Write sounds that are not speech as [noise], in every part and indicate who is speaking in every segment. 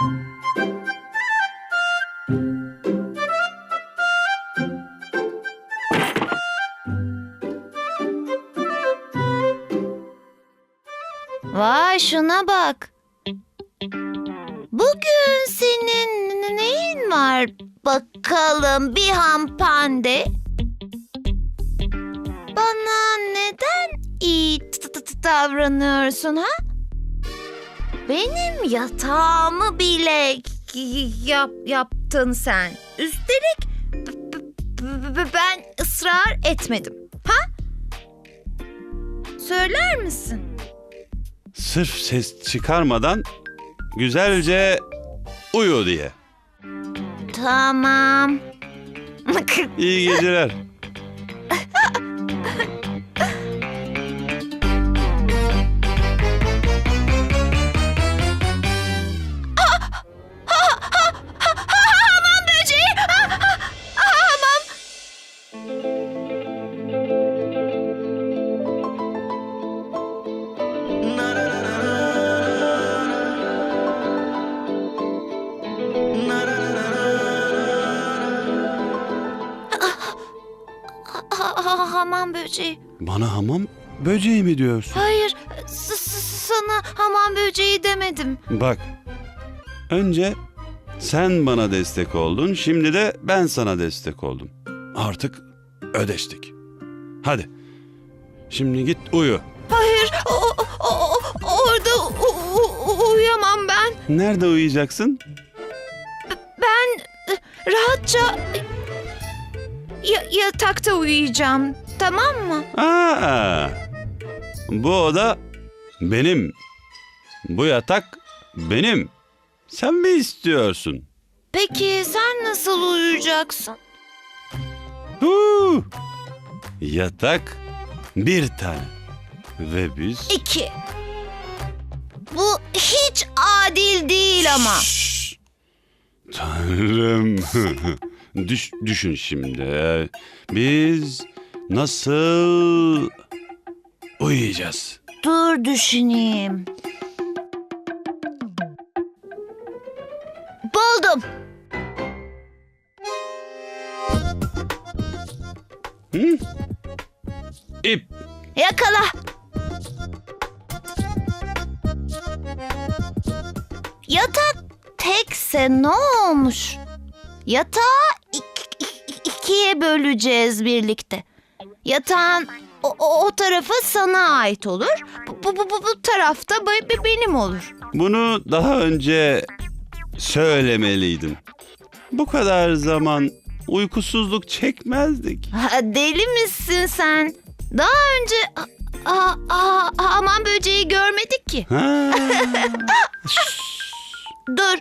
Speaker 1: Vay şuna bak. Bugün senin neyin var bakalım bir hampande? Bana neden iyi davranıyorsun ha? Benim yatağımı bile yap, yaptın sen. Üstelik ben ısrar etmedim. Ha? Söyler misin?
Speaker 2: Sırf ses çıkarmadan güzelce uyu diye.
Speaker 1: Tamam.
Speaker 2: İyi geceler. [laughs]
Speaker 1: böceği.
Speaker 2: Bana hamam böceği mi diyorsun?
Speaker 1: Hayır, sana hamam böceği demedim.
Speaker 2: Bak. Önce sen bana destek oldun. Şimdi de ben sana destek oldum. Artık ödeştik. Hadi. Şimdi git uyu.
Speaker 1: Hayır, o, o- o- orada u- u- uyuyamam ben.
Speaker 2: Nerede uyuyacaksın?
Speaker 1: Ben e, rahatça ya- yatakta uyuyacağım. Tamam mı?
Speaker 2: Aa, bu oda benim. Bu yatak benim. Sen mi istiyorsun?
Speaker 1: Peki sen nasıl uyuyacaksın?
Speaker 2: Huu. Yatak bir tane. Ve biz...
Speaker 1: İki. Bu hiç adil değil ama.
Speaker 2: Şşş! Tanrım. [laughs] Düş, düşün şimdi. Biz nasıl uyuyacağız?
Speaker 1: Dur düşüneyim. Buldum.
Speaker 2: Hı? İp.
Speaker 1: Yakala. Yatak tekse ne olmuş? Yatağı ik- ik- ikiye böleceğiz birlikte. Yatağın o, o, o tarafı sana ait olur. Bu, bu, bu, bu tarafta be- be- benim olur.
Speaker 2: Bunu daha önce söylemeliydin. Bu kadar zaman uykusuzluk çekmezdik.
Speaker 1: Ha, deli misin sen? Daha önce a, a, a- hamam böceği görmedik ki.
Speaker 2: Ha. [laughs]
Speaker 1: Dur.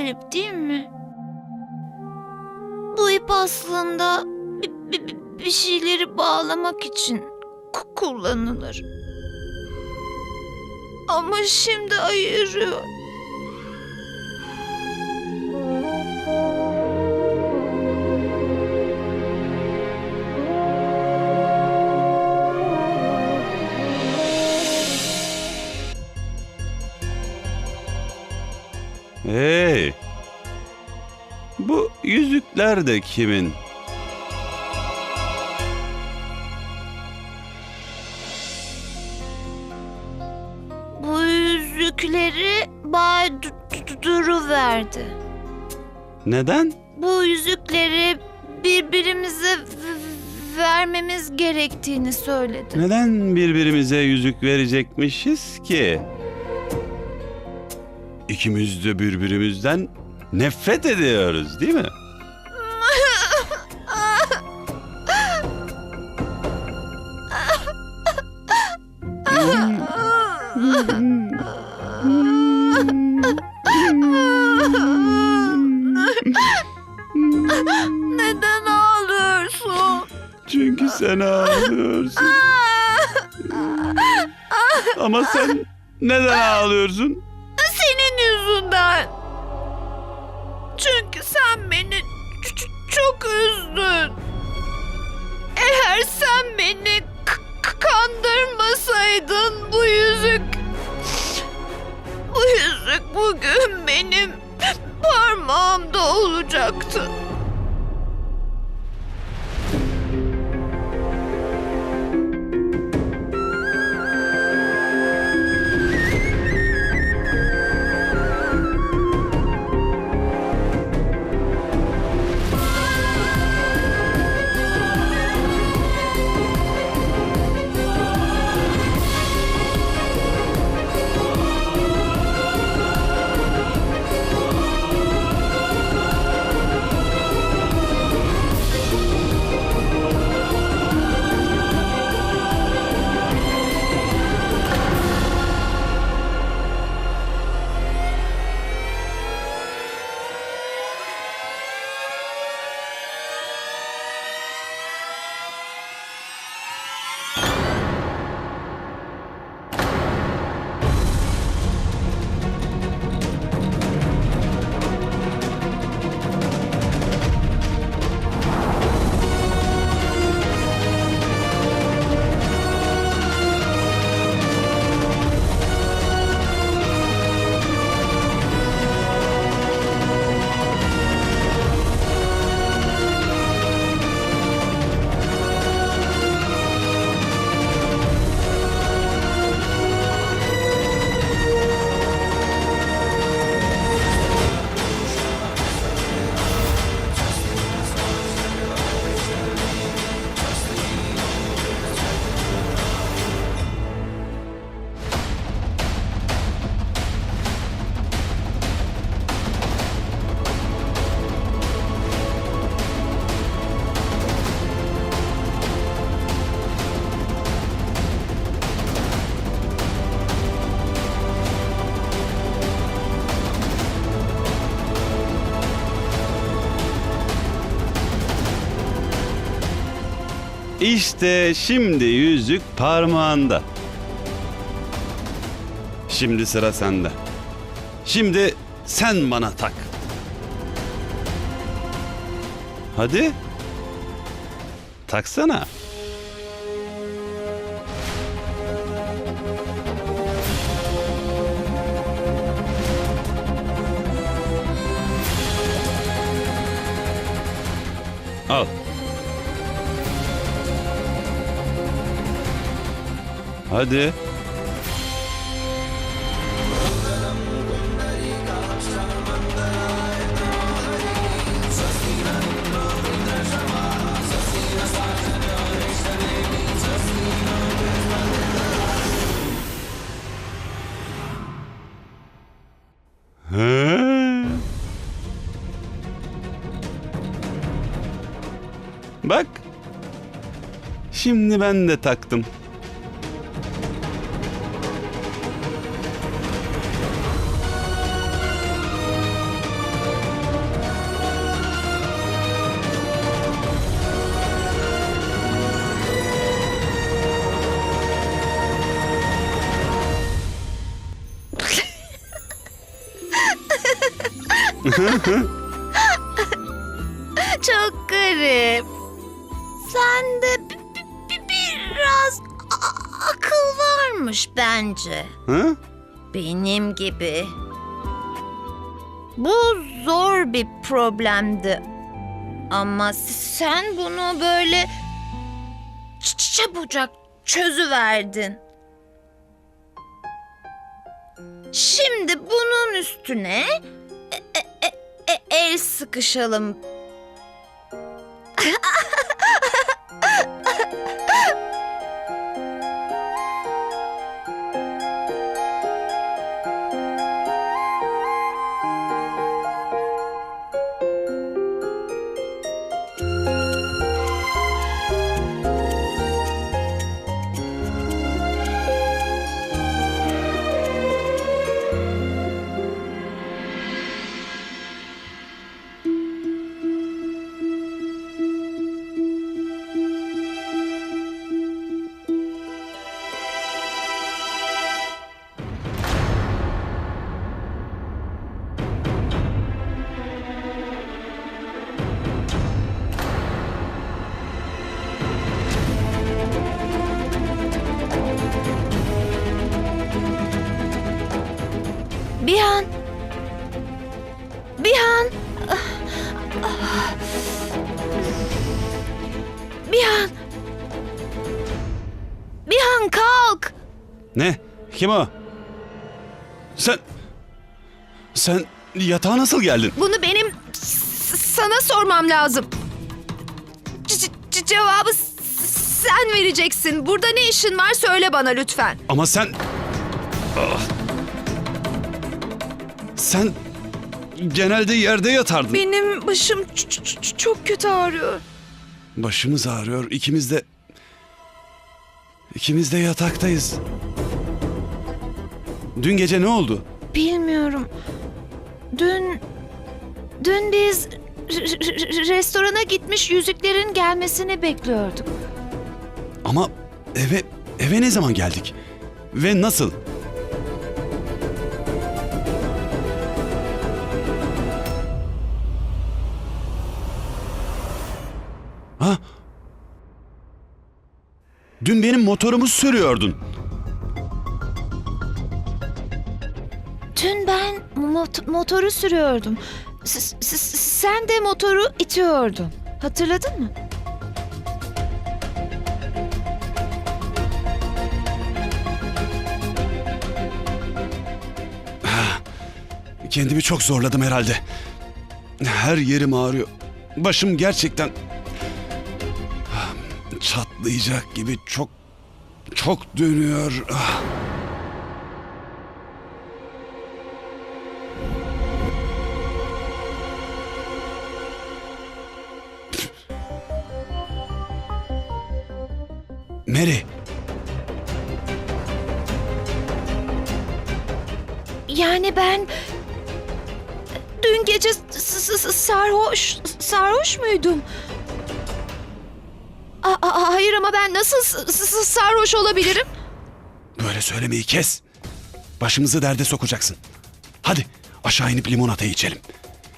Speaker 1: Garip değil mi? Bu ip aslında bi- bi- bi- bir şeyleri bağlamak için ku- kullanılır. Ama şimdi ayırıyor.
Speaker 2: Yüzükler de kimin?
Speaker 1: Bu yüzükleri Bay Du- Du- Duru verdi.
Speaker 2: Neden?
Speaker 1: Bu yüzükleri birbirimize vermemiz gerektiğini söyledi.
Speaker 2: Neden birbirimize yüzük verecekmişiz ki? İkimiz de birbirimizden nefret ediyoruz değil mi?
Speaker 1: Ama sen neden ağlıyorsun? Senin yüzünden.
Speaker 2: Çünkü sen beni çok üzdün. Eğer sen beni kandırmasaydın
Speaker 1: bu yüzük... Bu yüzük bugün benim parmağımda olacaktı.
Speaker 2: İşte şimdi yüzük parmağında. Şimdi sıra sende. Şimdi sen bana tak. Hadi. Taksana. Al. Hadi. Bak. Şimdi ben de taktım. [laughs]
Speaker 1: Çok garip. Bi- bi- biraz akıl varmış bence.
Speaker 2: Hı?
Speaker 1: Benim gibi. Bu zor bir problemdi. Ama sen bunu böyle çabucak çözüverdin. Şimdi bunun üstüne e, el sıkışalım. Bihan! Bihan! Bihan! Bihan kalk!
Speaker 2: Ne? Kim o? Sen... Sen yatağa nasıl geldin?
Speaker 3: Bunu benim sana sormam lazım. C cevabı sen vereceksin. Burada ne işin var söyle bana lütfen.
Speaker 2: Ama sen... Ah. Sen genelde yerde yatardın.
Speaker 3: Benim başım çok kötü ağrıyor.
Speaker 2: Başımız ağrıyor. İkimiz de... İkimiz de yataktayız. Dün gece ne oldu?
Speaker 1: Bilmiyorum. Dün... Dün biz restorana gitmiş yüzüklerin gelmesini bekliyorduk.
Speaker 2: Ama eve eve ne zaman geldik? Ve nasıl? Dün benim motorumu sürüyordun.
Speaker 1: Dün ben mot- motoru sürüyordum. S- s- s- sen de motoru itiyordun. Hatırladın mı?
Speaker 2: Kendimi çok zorladım herhalde. Her yerim ağrıyor. Başım gerçekten çatlayacak gibi çok çok dönüyor. Ah. Mary,
Speaker 1: Yani ben... Dün gece sarhoş... Sarhoş muydum?
Speaker 3: Aa, hayır ama ben nasıl sarhoş olabilirim?
Speaker 2: böyle söylemeyi kes. Başımızı derde sokacaksın. Hadi aşağı inip limonata içelim.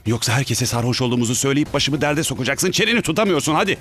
Speaker 2: Yoksa herkese sarhoş olduğumuzu söyleyip başımı derde sokacaksın. Çeneni tutamıyorsun hadi.